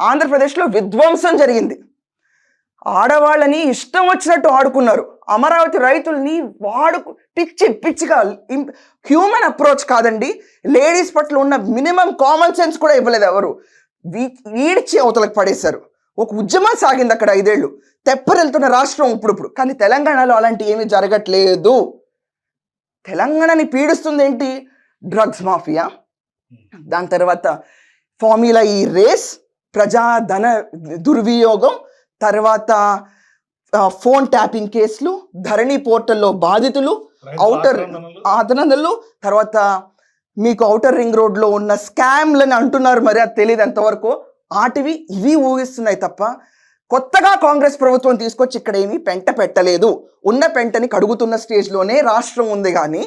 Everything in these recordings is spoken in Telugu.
ఆంధ్రప్రదేశ్లో విధ్వంసం జరిగింది. ఆడవాళ్ళని ఇష్టం వచ్చినట్టు ఆడుకున్నారు. అమరావతి రైతుల్ని వాడుకు పిచ్చి పిచ్చిగా హ్యూమన్ అప్రోచ్ కాదండి. లేడీస్ పట్ల ఉన్న మినిమం కామన్ సెన్స్ కూడా ఇవ్వలేదు ఎవరు. వీ- అవతలకు పడేశారు. ఒక ఉద్యమం సాగింది అక్కడ ఐదేళ్ళు తెప్పరెళ్తున్న రాష్ట్రం ఇప్పుడు కానీ తెలంగాణలో అలాంటి ఏమీ జరగట్లేదు. తెలంగాణని పీడిస్తుంది ఏంటి డ్రగ్స్ మాఫియా. దాని తర్వాత ఫార్ములా ఈ రేస్. ప్రజాధన దుర్వినియోగం తర్వాత ఫోన్ ట్యాపింగ్ కేసులు ధరణి పోర్టల్లో బాధితులు ఔటర్ ఆదనందలు తర్వాత మీకు ఔటర్ రింగ్ రోడ్లో ఉన్న స్కామ్లని అంటున్నారు మరి అది తెలియదు ఎంతవరకు. ఆటివి ఇవి ఊహిస్తున్నాయి తప్ప కొత్తగా కాంగ్రెస్ ప్రభుత్వం తీసుకొచ్చి ఇక్కడ ఏమీ పెంట పెట్టలేదు. ఉన్న పెంటని కడుగుతున్న స్టేజ్లోనే రాష్ట్రం ఉంది కానీ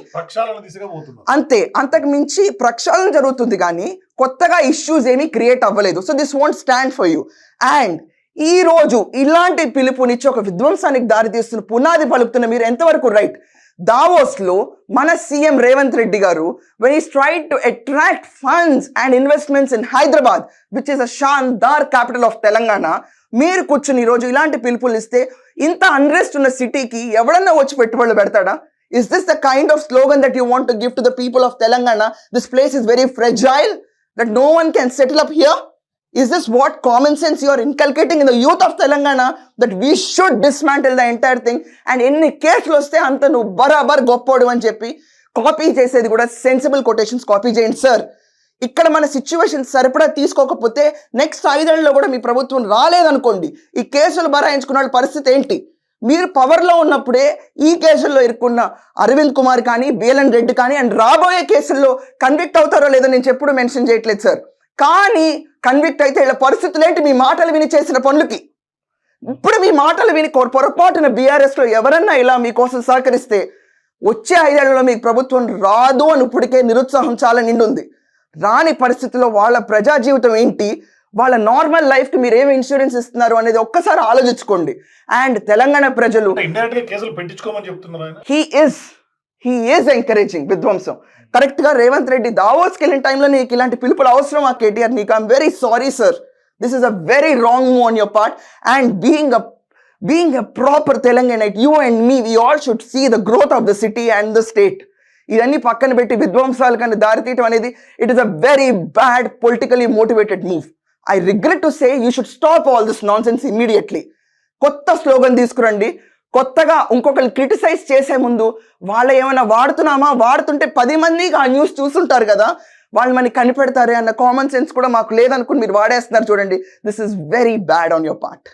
అంతే అంతకు మించి ప్రక్షాళన జరుగుతుంది కానీ కొత్తగా ఇష్యూస్ ఏమీ క్రియేట్ అవ్వలేదు. So this won't stand for you and ఈ రోజు ఇలాంటి పిలుపునిచ్చి ఒక విధ్వంసానికి దారితీస్తున్న పునాది పలుకుతున్న మీరు ఎంతవరకు రైట్ దావోస్లో మన CM Revanth Reddy garu when is try to attract funds and investments in Hyderabad which is a షాన్దార్ capital of Telangana మీరు కూర్చుని ఈరోజు ఇలాంటి పిలుపులు ఇస్తే ఇంత అన్రెస్ట్ ఉన్న సిటీకి ఎవడన్నా వచ్చి పెట్టుబడులు పెడతాడా? Is this the kind of slogan that you want to give to the people of Telangana this place is very fragile that no one can settle up here Is this what common sense you are inculcating in the youth of Telangana that we should dismantle the entire thing? And ఎన్ని కేసులు వస్తే అంత నువ్వు బరాబర్ గొప్పోడు అని చెప్పి కాపీ చేసేది కూడా సెన్సిబుల్ కొటేషన్స్ కాపీ చేయండి సార్ ఇక్కడ మన సిచ్యువేషన్ సరిపడా తీసుకోకపోతే నెక్స్ట్ ఐదేళ్ళలో కూడా మీ ప్రభుత్వం రాలేదనుకోండి. ఈ కేసులు బరాయించుకున్న వాళ్ళ పరిస్థితి ఏంటి? మీరు పవర్లో ఉన్నప్పుడే ఈ కేసుల్లో ఇరుక్కున్న అరవింద్ కుమార్ కానీ బీఎల్ఎన్ రెడ్డి కానీ అండ్ రాబోయే కేసుల్లో కన్విక్ట్ అవుతారో లేదో నేను చెప్పుడు మెన్షన్ చేయట్లేదు సార్ కానీ కన్విక్ట్ అయితే వీళ్ళ పరిస్థితులు ఏంటి మీ మాటలు విని చేసిన పనులకి. ఇప్పుడు మీ మాటలు విని పొరపాటున బీఆర్ఎస్లో ఎవరన్నా ఇలా మీకోసం సహకరిస్తే వచ్చే ఐదేళ్ళలో మీకు ప్రభుత్వం రాదు అని ఇప్పటికే నిరుత్సాహం చాలా నిండుంది. రాని పరిస్థితిలో వాళ్ళ ప్రజా జీవితం ఏంటి? వాళ్ళ నార్మల్ లైఫ్కి మీరు ఏమి ఇన్సూరెన్స్ ఇస్తున్నారు అనేది ఒక్కసారి ఆలోచించుకోండి. అండ్ తెలంగాణ ప్రజలు he is he is encouraging విధ్వంసం. కరెక్ట్గా రేవంత్ రెడ్డి దావోస్కి వెళ్ళిన టైంలో నీకు ఇలాంటి పిలుపులు అవసరం ఆ కేటీఆర్ నీకు. I'm very sorry sir this is a very wrong move on your part and being a being a proper Telangana you and me we all should see the growth of the city and the state ఇవన్నీ పక్కన పెట్టి విధ్వంసాలు కానీ దారితీయటం అనేది it is a very bad politically motivated move I regret to say you should stop all this nonsense immediately కొత్త స్లోగన్ తీసుకురండి. కొత్తగా ఇంకొకరు క్రిటిసైజ్ చేసే ముందు వాళ్ళ ఏమైనా వాడుతున్నామా? వాడుతుంటే పది మంది ఆ న్యూస్ చూస్తుంటారు కదా. వాళ్ళు మనకి కనిపెడతారే అన్న కామన్ సెన్స్ కూడా మాకు లేదనుకుని మీరు వాడేస్తున్నారు చూడండి. This is very bad on your part